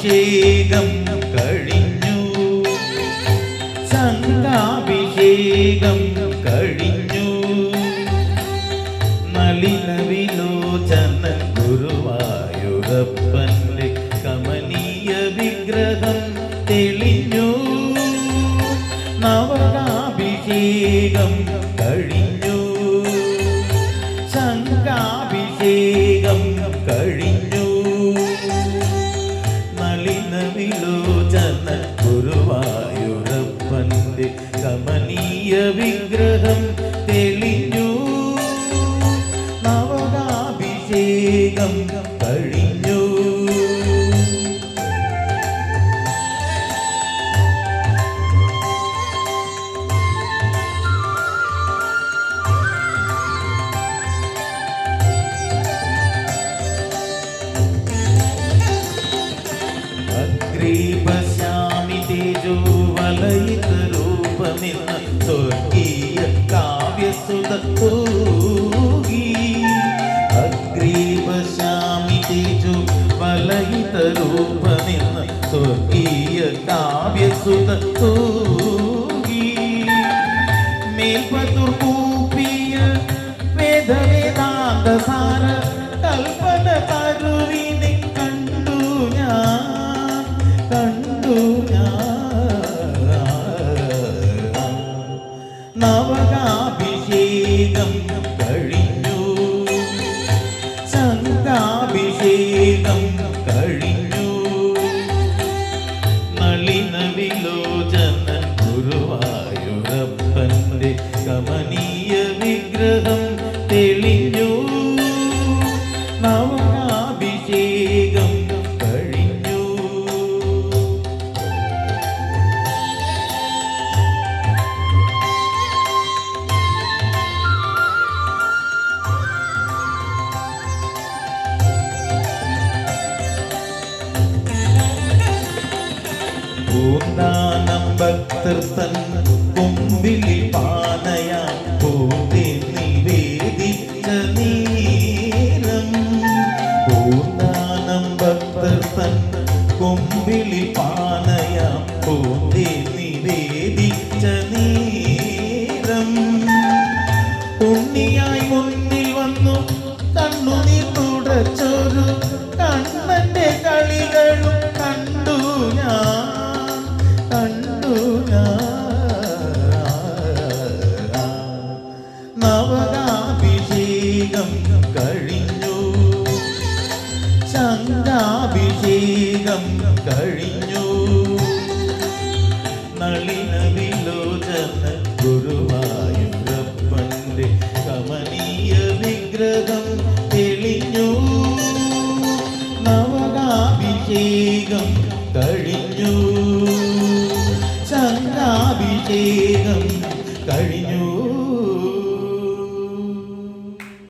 സംഘാഭിഷേകം കഴിഞ്ഞു. സംഘാഭിഷേകം കഴിഞ്ഞു. നളിന വിലോചന ഗുരുവായൂരപ്പന്റെ കമനീയ വിഗ്രഹം തെളിഞ്ഞു. നവനാഭിഷേകം കഴിഞ്ഞു വിഗ്രഹം തെളിഞ്ഞു. നവകാഭിഷേകം സ്വർഗീയ കാവ്യസുത തൂകി അഗ്രീപശ്യാമി തേജോ വലയിതരൂപമെന്ന സ്വർഗീയ കാവ്യസുത തൂകി മേൽപ്പത്തൂർ കൂപ്പിയ വേദവേദാന്ത സാര കൽപ്പന തരുവിനെ കമനീയ വിഗ്രഹം തെളിഞ്ഞു. നവകാഭിഷേകം കഴിഞ്ഞു. ഭക്തർ തൻ കുമ്പിളി പാനയാൻ കുമ്പിളി പാനയം പൂതി നിവേദിച്ച നീരം. ഉണ്ണിയായി മുന്നിൽ വന്നു കണ്ണുനീർ തുടച്ചൊരു കണ്ണന്റെ കളികളും കണ്ടു ഞാൻ കണ്ടു ഞാൻ. നവകാഭിഷേകം ശങ്കാഭിഷേകം കഴിഞ്ഞു. നളിന വിലോചന ഗുരുവായൂരപ്പന്റെ കമനീയ വിഗ്രഹം തെളിഞ്ഞു. നവകാഭിഷേകം കഴിഞ്ഞു. ശങ്കാഭിഷേകം കഴിഞ്ഞു.